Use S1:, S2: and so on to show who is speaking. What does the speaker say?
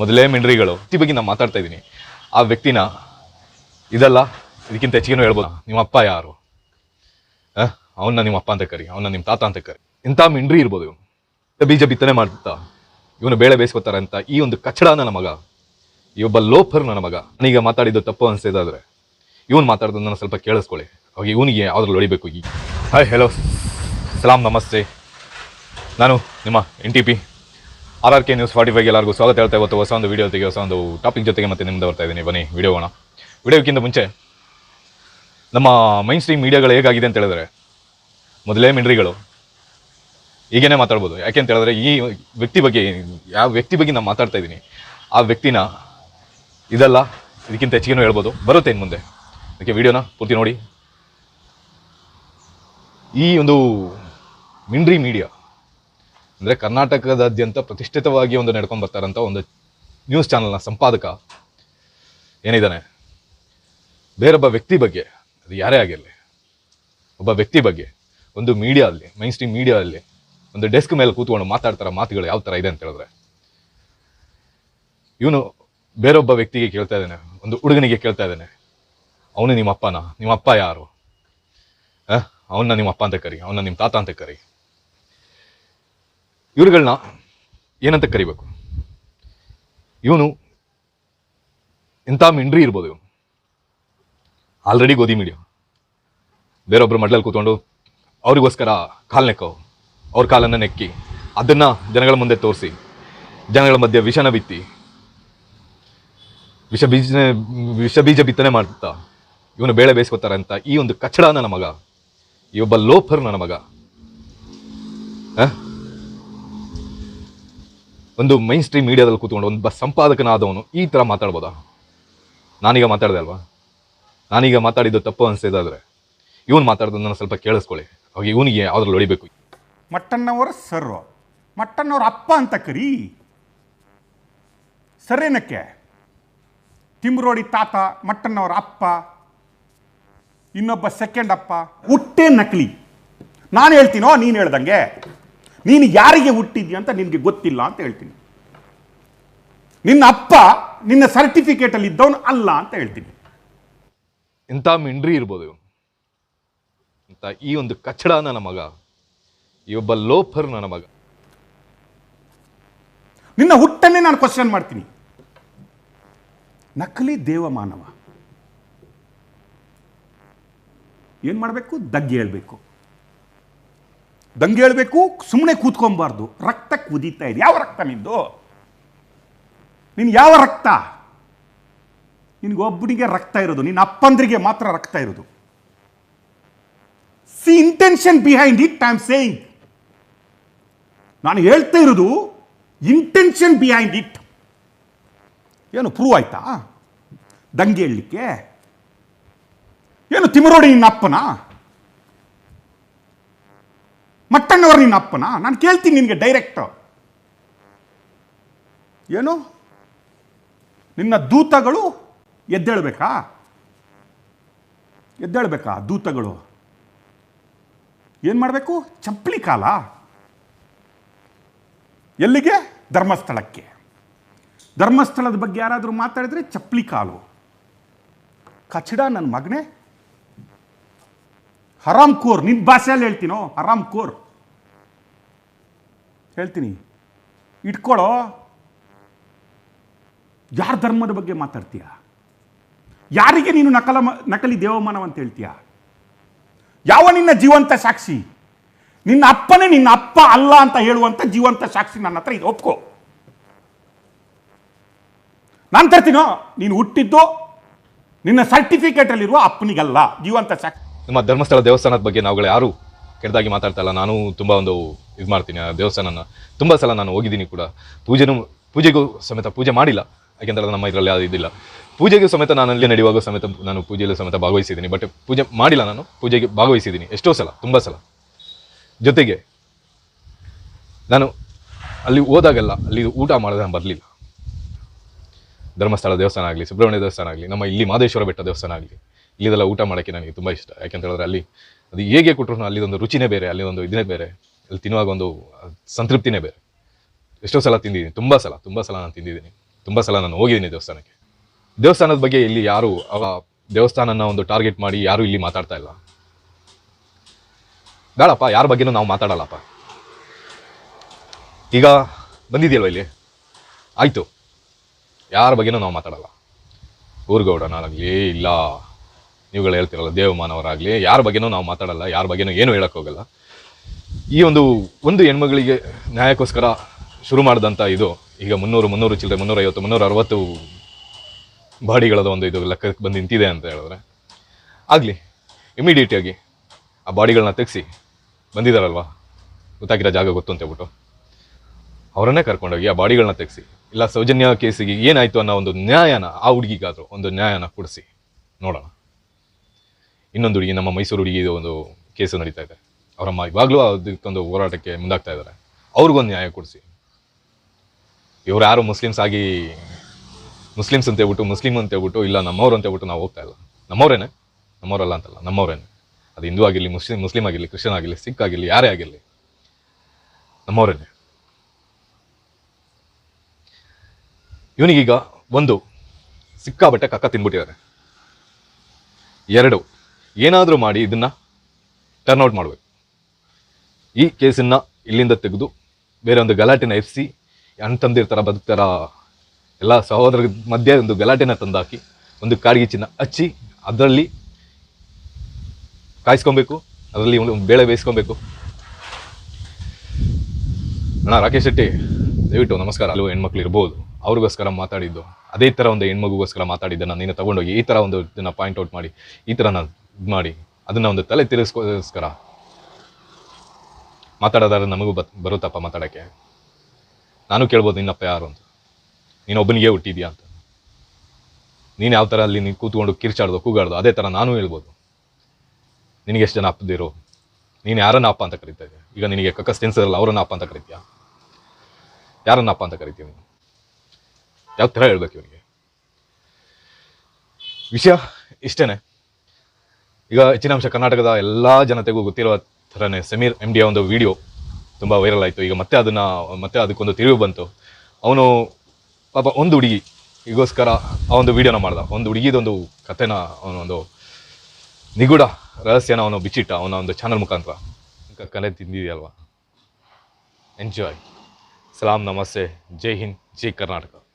S1: ಮೊದಲೇ ಮಿಂಡ್ರಿಗಳು. ವ್ಯಕ್ತಿ ಬಗ್ಗೆ ನಾನು ಮಾತಾಡ್ತಾ ಇದ್ದೀನಿ. ಆ ವ್ಯಕ್ತಿನ ಇದಲ್ಲ, ಇದಕ್ಕಿಂತ ಹೆಚ್ಚಿಗೆನೂ ಹೇಳ್ಬೋದು. ನಿಮ್ಮ ಅಪ್ಪ ಯಾರು? ಅವನ್ನ ನಿಮ್ಮ ಅಪ್ಪ ಅಂತ ಕರಿ, ಅವನ್ನ ನಿಮ್ಮ ತಾತ ಅಂತ ಕರಿ. ಇಂಥ ಮಿಂಡ್ರಿ ಇರ್ಬೋದು ಇವನು. ಬೀಜ ಬಿತ್ತನೆ ಮಾಡ್ತಾ ಇವನು ಬೇಳೆ ಬೇಯಿಸ್ಕೋತಾರೆ ಅಂತ ಈ ಒಂದು ಕಚ್ಚಡ ನನ್ನ ಮಗ, ಈ ಒಬ್ಬ ಲೋಫರ್ ನನ್ನ ಮಗ. ನಾನೀಗ ಮಾತಾಡಿದ್ದು ತಪ್ಪು ಅನ್ಸಿದಾದ್ರೆ ಇವನು ಮಾತಾಡೋದನ್ನ ನಾನು ಸ್ವಲ್ಪ ಕೇಳಿಸ್ಕೊಳ್ಳಿ. ಅವಾಗ ಇವನಿಗೆ ಯಾವ್ದ್ರಲ್ಲಿ ಹೊಡಿಬೇಕು ಈಗ? ಹಾಯ್ ಹೆಲೋ ಸಲಾಂ, ನಮಸ್ತೆ. ನಾನು ನಿಮ್ಮ N T P R R K news forty ಫೈವ್ಗೆ ಎಲ್ಲರಿಗೂ ಸ್ವಾಗತ ಹೇಳ್ತಾ ಇವತ್ತು ಹೊಸ ಒಂದು ವೀಡಿಯೋ ಜೊತೆಗೆ ಹೊಸ ಒಂದು ಟಾಪಿಕ್ ಜೊತೆಗೆ ಮತ್ತೆ ನಿಮ್ದು ಬರ್ತಾ ಇದ್ದೀನಿ. ಬನ್ನಿ, ವಿಡಿಯೋಗೋಣ. ವಿಡಿಯೋಕ್ಕಿಂತ ಮುಂಚೆ ನಮ್ಮ ಮೈನ್ ಸ್ಟ್ರೀಮ್ ಮೀಡಿಯಾಗಳು ಹೇಗಾಗಿದೆ ಅಂತ ಹೇಳಿದ್ರೆ, ಮೊದಲೇ ಮಿಂಡ್ರಿಗಳು ಹೀಗೇನೆ ಮಾತಾಡ್ಬೋದು. ಯಾಕೆ ಅಂತ ಹೇಳಿದ್ರೆ, ಈ ವ್ಯಕ್ತಿ ಬಗ್ಗೆ, ಯಾವ ವ್ಯಕ್ತಿ ಬಗ್ಗೆ ನಾನು ಮಾತಾಡ್ತಾ ಇದ್ದೀನಿ, ಆ ವ್ಯಕ್ತಿನ ಇದಲ್ಲ, ಇದಕ್ಕಿಂತ ಹೆಚ್ಚಿಗೆನೂ ಹೇಳ್ಬೋದು. ಬರುತ್ತೆ ಇನ್ನು ಮುಂದೆ. ಅದಕ್ಕೆ ವಿಡಿಯೋನ ಪೂರ್ತಿ ನೋಡಿ. ಈ ಒಂದು ಮಿಂಡ್ರಿ ಮೀಡಿಯಾ ಅಂದರೆ ಕರ್ನಾಟಕದಾದ್ಯಂತ ಪ್ರತಿಷ್ಠಿತವಾಗಿ ಒಂದು ನಡ್ಕೊಂಡು ಬರ್ತಾರಂಥ ಒಂದು ನ್ಯೂಸ್ ಚಾನಲ್ನ ಸಂಪಾದಕ ಏನಿದ್ದಾನೆ ಬೇರೊಬ್ಬ ವ್ಯಕ್ತಿ ಬಗ್ಗೆ, ಅದು ಯಾರೇ ಆಗಿರಲಿ, ಒಬ್ಬ ವ್ಯಕ್ತಿ ಬಗ್ಗೆ, ಒಂದು ಮೀಡಿಯಾ ಅಲ್ಲಿ ಮೈನ್ ಸ್ಟ್ರೀಮ್ ಮೀಡಿಯಾ ಅಲ್ಲಿ, ಒಂದು ಡೆಸ್ಕ್ ಮೇಲೆ ಕೂತ್ಕೊಂಡು ಮಾತಾಡ್ತಾರ ಮಾತುಗಳು ಯಾವ ಥರ ಇದೆ ಅಂತ ಹೇಳಿದ್ರೆ. ಇವನು ಬೇರೊಬ್ಬ ವ್ಯಕ್ತಿಗೆ ಕೇಳ್ತಾ ಇದ್ದಾನೆ, ಒಂದು ಹುಡುಗನಿಗೆ ಕೇಳ್ತಾ ಇದ್ದಾನೆ, ಅವನು ನಿಮ್ಮ ಅಪ್ಪನ ನಿಮ್ಮ ಅಪ್ಪ ಯಾರು ಅವನ್ನ ನಿಮ್ಮ ಅಪ್ಪ ಅಂತ ಕರಿ, ಅವನ್ನ ನಿಮ್ಮ ತಾತ ಅಂತ ಕರಿ. ಇವ್ರುಗಳನ್ನ ಏನಂತ ಕರಿಬೇಕು? ಇವನು ಇಂಥ ಮಿಂಡ್ರಿ ಇರ್ಬೋದು ಇವನು? ಆಲ್ರೆಡಿ ಗೋಧಿ ಮೀಡಿಯಾ. ಬೇರೊಬ್ಬರು ಮಡ್ಲಲ್ಲಿ ಕೂತ್ಕೊಂಡು ಅವ್ರಿಗೋಸ್ಕರ ಕಾಲು ನೆಕ್ಕೋ, ಅವ್ರ ಕಾಲನ್ನು ನೆಕ್ಕಿ, ಅದನ್ನ ಜನಗಳ ಮುಂದೆ ತೋರಿಸಿ, ಜನಗಳ ಮಧ್ಯೆ ವಿಷನ ಬಿತ್ತಿ, ವಿಷ ಬೀಜ ವಿಷ ಬೀಜ ಬಿತ್ತನೆ ಮಾಡ್ತಾ, ಇವನು ಬೇಳೆ ಬೇಯಿಸ್ಕೊತಾರೆ ಅಂತ ಈ ಒಂದು ಕಚ್ಚಡ ನನ್ನ ಮಗ ಈ ಒಬ್ಬ ಲೋಫರ್ ನನ್ನ ಮಗ? ಒಂದು ಮೈನ್ ಸ್ಟ್ರೀಮ್ ಮೀಡಿಯಾದಲ್ಲಿ ಕೂತ್ಕೊಂಡು ಒಬ್ಬ ಸಂಪಾದಕನಾದವನು ಈ ಥರ ಮಾತಾಡ್ಬೋದಾ? ನಾನೀಗ ಮಾತಾಡಿದೆ ಅಲ್ವಾ? ನಾನೀಗ ಮಾತಾಡಿದ್ದು ತಪ್ಪು ಅನಿಸಿದಾದರೆ ಇವನು ನಾನು ಸ್ವಲ್ಪ ಕೇಳಿಸ್ಕೊಳ್ಳಿ. ಅವಾಗ ಇವನಿಗೆ ಯಾವ್ದ್ರಲ್ಲಿ ಹೊಡಿಬೇಕು
S2: ಮಟ್ಟಣ್ಣವರ ಸರ್ ಮಟ್ಟಣ್ಣವ್ರ ಅಪ್ಪ ಅಂತ ಕರಿ. ಸರೇನಕ್ಕೆ? ತಿಮ್ರೋಡಿ ತಾತ, ಮಟ್ಟಣ್ಣವರ ಅಪ್ಪ, ಇನ್ನೊಬ್ಬ ಸೆಕೆಂಡ್ ಅಪ್ಪ, ಹುಟ್ಟೆ ನಕಲಿ. ನಾನು ಹೇಳ್ತೀನೋ ನೀನು ಹೇಳ್ದಂಗೆ? ನೀನು ಯಾರಿಗೆ ಹುಟ್ಟಿದ್ಯಾ ಅಂತ ನಿನಗೆ ಗೊತ್ತಿಲ್ಲ ಅಂತ ಹೇಳ್ತೀನಿ. ನಿನ್ನ ಅಪ್ಪ ನಿನ್ನ ಸರ್ಟಿಫಿಕೇಟಲ್ಲಿ ಇದ್ದವನು ಅಲ್ಲ ಅಂತ ಹೇಳ್ತೀನಿ.
S1: ಇಂಥ ಮಿಂಡ್ರಿ ಇರ್ಬೋದು ಇಂಥ ಈ ಒಂದು ಕಚ್ಚಡ ನನ್ನ ಮಗ ಈ ಒಬ್ಬ ಲೋಫರ್ ನನ್ನ ಮಗ.
S2: ನಿನ್ನ ಹುಟ್ಟನ್ನೇ ನಾನು ಕ್ವಶನ್ ಮಾಡ್ತೀನಿ. ನಕಲಿ ದೇವಮಾನವ ಏನು ಮಾಡಬೇಕು? ದಗ್ಗೆ ಹೇಳ್ಬೇಕು. ದಂಗೆ ಹೇಳಬೇಕು ಸುಮ್ಮನೆ ಕೂತ್ಕೊಬಾರ್ದು ರಕ್ತ ಕುದೀತಾ ಇದೆ. ಯಾವ ರಕ್ತ ನಿಂದು? ನಿನ್ ಯಾವ ರಕ್ತ? ನಿನ್ಗೆ ಒಬ್ಬನಿಗೆ ರಕ್ತ ಇರೋದು, ನಿನ್ನ ಅಪ್ಪಂದ್ರಿಗೆ ಮಾತ್ರ ರಕ್ತ ಇರೋದು. See intention behind it I am saying ನಾನು ಹೇಳ್ತಾ ಇರೋದು ಇಂಟೆನ್ಷನ್ ಬಿಹೈಂಡ್ ಇಟ್ ಏನು ಪ್ರೂವ್ ಆಯ್ತಾ? ದಂಗೆ ಹೇಳಲಿಕ್ಕೆ? ಏನು, ತಿಮರೋಡಿ ನಿನ್ನ ಅಪ್ಪನ? ಮಟ್ಟಣ್ಣವರು ನಿನ್ನ ಅಪ್ಪನ? ನಾನು ಕೇಳ್ತೀನಿ ನಿನಗೆ ಡೈರೆಕ್ಟ್ ಏನು? ನಿನ್ನ ದೂತಗಳು ಎದ್ದೇಳ್ಬೇಕಾ? ಎದ್ದೇಳ್ಬೇಕಾ ದೂತಗಳು? ಏನು ಮಾಡಬೇಕು? ಚಪ್ಪಲಿ ಕಾಲ. ಎಲ್ಲಿಗೆ? ಧರ್ಮಸ್ಥಳಕ್ಕೆ. ಧರ್ಮಸ್ಥಳದ ಬಗ್ಗೆ ಯಾರಾದರೂ ಮಾತಾಡಿದರೆ ಚಪ್ಪಲಿ ಕಾಲು. ಕಚಡ ನನ್ನ ಮಗನೇ. ಹರಾಮ್ ಕೋರ್ ನಿನ್ನ ಭಾಷೆಯಲ್ಲಿ ಹೇಳ್ತೀನೋ? ಹರಾಮ್ ಕೋರ್. ಹೇಳ್ತೀನಿ. ಇಟ್ಕೊಳ್ಳೋ ಯಾರ ಧರ್ಮದ ಬಗ್ಗೆ ಮಾತಾಡ್ತೀಯ? ಯಾರಿಗೆ ನೀನು ನಕಲ ನಕಲಿ ದೇವಮಾನವ ಅಂತ ಹೇಳ್ತೀಯ? ಯಾವ ನಿನ್ನ ಜೀವಂತ ಸಾಕ್ಷಿ? ನಿನ್ನ ಅಪ್ಪನೇ ನಿನ್ನ ಅಪ್ಪ ಅಲ್ಲ ಅಂತ ಹೇಳುವಂತ ಜೀವಂತ ಸಾಕ್ಷಿ ನನ್ನ ಹತ್ರ ಇದು, ಒಪ್ಕೋ. ನಾನು ತರ್ತೀನೋ? ನೀನು ಹುಟ್ಟಿದ್ದು ನಿನ್ನ ಸರ್ಟಿಫಿಕೇಟಲ್ಲಿರುವ ಅಪ್ಪನಿಗಲ್ಲ, ಜೀವಂತ ಸಾಕ್ಷಿ.
S1: ನಮ್ಮ ಧರ್ಮಸ್ಥಳ ದೇವಸ್ಥಾನದ ಬಗ್ಗೆ ನಾವುಗಳು ಯಾರು ಕೆಟ್ಟದಾಗಿ ಮಾತಾಡ್ತಾ ಇಲ್ಲ. ನಾನು ತುಂಬ ಒಂದು ಇದು ಮಾಡ್ತೀನಿ. ಆ ದೇವಸ್ಥಾನನ ತುಂಬ ಸಲ ನಾನು ಹೋಗಿದ್ದೀನಿ ಕೂಡ. ಪೂಜೆನೂ, ಪೂಜೆಗೂ ಸಮೇತ ಪೂಜೆ ಮಾಡಿಲ್ಲ. ಯಾಕೆಂದ್ರೆ ನಮ್ಮ ಇದರಲ್ಲಿ ಅದು ಇದಿಲ್ಲ. ಪೂಜೆಗೂ ಸಮೇತ ನಾನು ಅಲ್ಲಿ ನಡೆಯುವಾಗ ಸಮೇತ ನಾನು ಪೂಜೆಯಲ್ಲೂ ಸಮೇತ ಭಾಗವಹಿಸಿದ್ದೀನಿ. ಬಟ್ ಪೂಜೆ ಮಾಡಿಲ್ಲ ನಾನು, ಪೂಜೆಗೆ ಭಾಗವಹಿಸಿದ್ದೀನಿ. ಎಷ್ಟೋ ಸಲ, ತುಂಬ ಸಲ. ಜೊತೆಗೆ ನಾನು ಅಲ್ಲಿ ಹೋದಾಗೆಲ್ಲ ಅಲ್ಲಿ ಊಟ ಮಾಡಿದ್ರೆ ನಾನು ಬರಲಿಲ್ಲ. ಧರ್ಮಸ್ಥಳ ದೇವಸ್ಥಾನ ಆಗಲಿ, ಸುಬ್ರಹ್ಮಣ್ಯ ದೇವಸ್ಥಾನ ಆಗಲಿ, ನಮ್ಮ ಇಲ್ಲಿ ಮಾದೇಶ್ವರ ಬೆಟ್ಟ ದೇವಸ್ಥಾನ ಆಗಲಿ ಇಲ್ಲಿದೆಲ್ಲ ಊಟ ಮಾಡೋಕ್ಕೆ ನನಗೆ ತುಂಬ ಇಷ್ಟ. ಯಾಕೆಂತ ಹೇಳಿದ್ರೆ ಅಲ್ಲಿ ಅದು ಹೇಗೆ ಕೊಟ್ಟರು ಅಲ್ಲಿ ಒಂದು ರುಚಿನೇ ಬೇರೆ ಅಲ್ಲಿ ಒಂದು ಇದನ್ನೇ ಬೇರೆ, ಅಲ್ಲಿ ತಿನ್ನುವಾಗ ಒಂದು ಸಂತೃಪ್ತಿನೇ ಬೇರೆ. ಎಷ್ಟೋ ಸಲ ತಿಂದಿದ್ದೀನಿ, ತುಂಬ ಸಲ ತುಂಬ ಸಲ ನಾನು ತಿಂದಿದ್ದೀನಿ, ತುಂಬ ಸಲ ನಾನು ಹೋಗಿದ್ದೀನಿ ದೇವಸ್ಥಾನಕ್ಕೆ. ದೇವಸ್ಥಾನದ ಬಗ್ಗೆ ಇಲ್ಲಿ ಯಾರು ದೇವಸ್ಥಾನನ ಒಂದು ಟಾರ್ಗೆಟ್ ಮಾಡಿ ಯಾರು ಇಲ್ಲಿ ಮಾತಾಡ್ತಾ ಇಲ್ಲ. ಬೇಡಪ್ಪ ಯಾರ ಬಗ್ಗೆನೂ ನಾವು ಮಾತಾಡಲ್ಲಪ್ಪ. ಈಗ ಬಂದಿದೆಯಲ್ವ ಇಲ್ಲಿ? ಆಯಿತು. ಯಾರ ಬಗ್ಗೆನೂ ನಾವು ಮಾತಾಡಲ್ಲ. ಊರ್ಗೌಡನಾಗಲಿ ಇಲ್ಲ. ನೀವುಗಳು ಹೇಳ್ತಿರಲ್ಲ ದೇವಮಾನವರಾಗಲಿ ಯಾರ ಬಗ್ಗೆನೂ ನಾವು ಮಾತಾಡಲ್ಲ, ಯಾರ ಬಗ್ಗೆನೂ ಏನೂ ಹೇಳೋಕ್ಕೋಗಲ್ಲ ಈ ಒಂದು ಒಂದು ಹೆಣ್ಮಗಳಿಗೆ ನ್ಯಾಯಕ್ಕೋಸ್ಕರ ಶುರು ಮಾಡಿದಂಥ ಇದು, ಈಗ ಮುನ್ನೂರು ಮುನ್ನೂರು ಚಿಲ್ಲರೆ ಮುನ್ನೂರೈವತ್ತು ಮುನ್ನೂರ ಅರವತ್ತು ಬಾಡಿಗಳದ ಒಂದು ಇದು ಲೆಕ್ಕಕ್ಕೆ ಬಂದು ನಿಂತಿದೆ ಅಂತ ಹೇಳಿದ್ರೆ, ಆಗಲಿ ಇಮಿಡಿಯೇಟಾಗಿ ಆ ಬಾಡಿಗಳನ್ನ ತೆಗೆಸಿ ಬಂದಿದ್ದಾರಲ್ವ ಗೊತ್ತಾಗಿರೋ ಜಾಗ ಗೊತ್ತು ಅಂತ ಹೇಳ್ಬಿಟ್ಟು, ಅವರನ್ನೇ ಕರ್ಕೊಂಡೋಗಿ ಆ ಬಾಡಿಗಳನ್ನ ತೆಗೆಸಿ, ಇಲ್ಲ ಸೌಜನ್ಯ ಕೇಸಿಗೆ ಏನಾಯಿತು ಅನ್ನೋ ಒಂದು ನ್ಯಾಯನ, ಆ ಹುಡುಗಿಗಾದರೂ ಒಂದು ನ್ಯಾಯನ ಕೊಡಿಸಿ, ನೋಡೋಣ. ಇನ್ನೊಂದು ಹುಡುಗಿ ನಮ್ಮ ಮೈಸೂರು ಹುಡುಗಿದು ಒಂದು ಕೇಸು ನಡೀತಾ ಇದೆ. ಅವರಮ್ಮ ಇವಾಗಲೂ ಅದಕ್ಕೊಂದು ಹೋರಾಟಕ್ಕೆ ಮುಂದಾಗ್ತಾ ಇದ್ದಾರೆ ಅವ್ರಿಗೊಂದು ನ್ಯಾಯ ಕೊಡಿಸಿ. ಇವರು ಯಾರು ಮುಸ್ಲಿಮ್ಸ್ ಆಗಿ ಮುಸ್ಲಿಮ್ಸ್ ಅಂತ ಹೇಳ್ಬಿಟ್ಟು ಮುಸ್ಲಿಮ್ ಅಂತ ಹೇಳ್ಬಿಟ್ಟು, ಇಲ್ಲ ನಮ್ಮವ್ರು ಅಂತ ಹೇಳ್ಬಿಟ್ಟು ನಾವು ಹೋಗ್ತಾ ಇಲ್ಲ. ನಮ್ಮವರೇನೆ? ನಮ್ಮವರಲ್ಲ ಅಂತಲ್ಲ, ನಮ್ಮವರೇನೆ. ಅದು ಹಿಂದೂ ಆಗಿರಲಿ, ಮುಸ್ಲಿಂ ಮುಸ್ಲಿಂ ಆಗಿರಲಿ, ಕ್ರಿಶ್ಚಿಯನ್ ಆಗಿರಲಿ, ಸಿಖ್ ಆಗಿರಲಿ, ಯಾರೇ ಆಗಿರಲಿ, ನಮ್ಮವರೇನೆ. ಇವನಿಗೀಗ ಒಂದು ಸಿಕ್ಕಾಬಟ್ಟೆ ಕಕ್ಕ ತಿನ್ಬಿಟ್ಟಿದ್ದಾರೆ. ಎರಡು. ಏನಾದರೂ ಮಾಡಿ ಇದನ್ನ ಟರ್ನ್ ಔಟ್ ಮಾಡಬೇಕು. ಈ ಕೇಸನ್ನ ಇಲ್ಲಿಂದ ತೆಗೆದು ಬೇರೆ ಒಂದು ಗಲಾಟೆನ ಎಫ್ಸಿ ಅಣ್ತಂದಿರ್ತಾರ ಬದುಕ್ತಾರ, ಎಲ್ಲ ಸಹೋದರ ಮಧ್ಯೆ ಒಂದು ಗಲಾಟೆನ ತಂದಾಕಿ ಒಂದು ಕಾಡಿಗೆ ಚಿನ್ನ ಹಚ್ಚಿ ಅದರಲ್ಲಿ ಕಾಯಿಸ್ಕೊಬೇಕು, ಅದರಲ್ಲಿ ಒಂದು ಬೇಳೆ ಬೇಯಿಸ್ಕೊಬೇಕು. ಅಣ್ಣ ರಾಕೇಶ್ ಶೆಟ್ಟಿ, ದಯವಿಟ್ಟು ನಮಸ್ಕಾರ. ಅಲ್ಲೂ ಹೆಣ್ಮಕ್ಳು ಇರ್ಬೋದು. ಅವ್ರಿಗೋಸ್ಕರ ಮಾತಾಡಿದ್ದು, ಅದೇ ಥರ ಒಂದು ಹೆಣ್ಮಗುಗೋಸ್ಕರ ಮಾತಾಡಿದ್ದೆ ನಾನು ನೀನು ತಗೊಂಡೋಗಿ ಈ ಥರ ಒಂದು ಇದನ್ನು ಪಾಯಿಂಟ್ ಔಟ್ ಮಾಡಿ, ಈ ಥರ ನಾನು ಇದು ಮಾಡಿ. ಅದನ್ನ ಒಂದು ತಲೆ ತಿರುಗಿಸ್ಕೋಸ್ಕರ ಮಾತಾಡೋದಾದ್ರೆ ನಮಗೂ ಬತ್, ಬರುತ್ತಪ್ಪ ಮಾತಾಡೋಕ್ಕೆ. ನಾನು ಕೇಳ್ಬೋದು ನಿನ್ನಪ್ಪ ಯಾರು ಅಂತ. ನೀನು ಒಬ್ಬನಿಗೆ ಹುಟ್ಟಿದ್ಯಾ ಅಂತ. ನೀನು ಯಾವ ಥರ ಅಲ್ಲಿ ನೀನು ಕೂತ್ಕೊಂಡು ಕಿರ್ಚಾಡ್ದು, ಕೂಗಾಡ್ದು, ಅದೇ ಥರ ನಾನು ಹೇಳ್ಬೋದು. ನಿನಗೆ ಎಷ್ಟು ಜನ ಅಪ್ಪದಿರೋ? ನೀನು ಯಾರನ್ನ ಅಪ್ಪ ಅಂತ ಕರಿತಾ ಇದೆಯಾ? ಈಗ ನಿನಗೆ ಕಕ್ಕಸ್ ತಿನ್ಸರಲ್ಲ ಅವರನ್ನ ಅಪ್ಪ ಅಂತ ಕರಿತೀಯಾ? ಯಾರನ್ನ ಅಪ್ಪ ಅಂತ ಕರಿತೀವಿ ನೀನು? ಯಾವ ಥರ ಹೇಳ್ಬೇಕು ಇವನಿಗೆ? ವಿಷಯ ಇಷ್ಟೇನೆ. ಈಗ ಹೆಚ್ಚಿನ ಅಂಶ ಕರ್ನಾಟಕದ ಎಲ್ಲ ಜನತೆಗೂ ಗೊತ್ತಿರುವ ಥರನೇ ಸಮೀರ್ ಎಂ ಡಿಯ ಒಂದು ವಿಡಿಯೋ ತುಂಬ ವೈರಲ್ ಆಯಿತು. ಈಗ ಮತ್ತೆ ಅದನ್ನು, ಮತ್ತೆ ಅದಕ್ಕೊಂದು ತಿರುವು ಬಂತು. ಅವನು ಪಾಪ ಒಂದು ಹುಡುಗಿ, ಈಗೋಸ್ಕರ ಆ ಒಂದು ವಿಡಿಯೋನ ಮಾಡ್ದ. ಒಂದು ಹುಡುಗಿದೊಂದು ಕಥೆನ ಅವನೊಂದು ನಿಗೂಢ ರಹಸ್ಯನ ಅವನು ಬಿಚ್ಚಿಟ್ಟ, ಅವನ ಒಂದು ಚಾನಲ್ ಮುಖಾಂತರ. ಕಲೆ ತಿಂದಿದೆಯಲ್ವಾ? ಎಂಜಾಯ್ ಸಲಾಂ ನಮಸ್ತೆ. ಜೈ ಹಿಂದ್, ಜೈ ಕರ್ನಾಟಕ.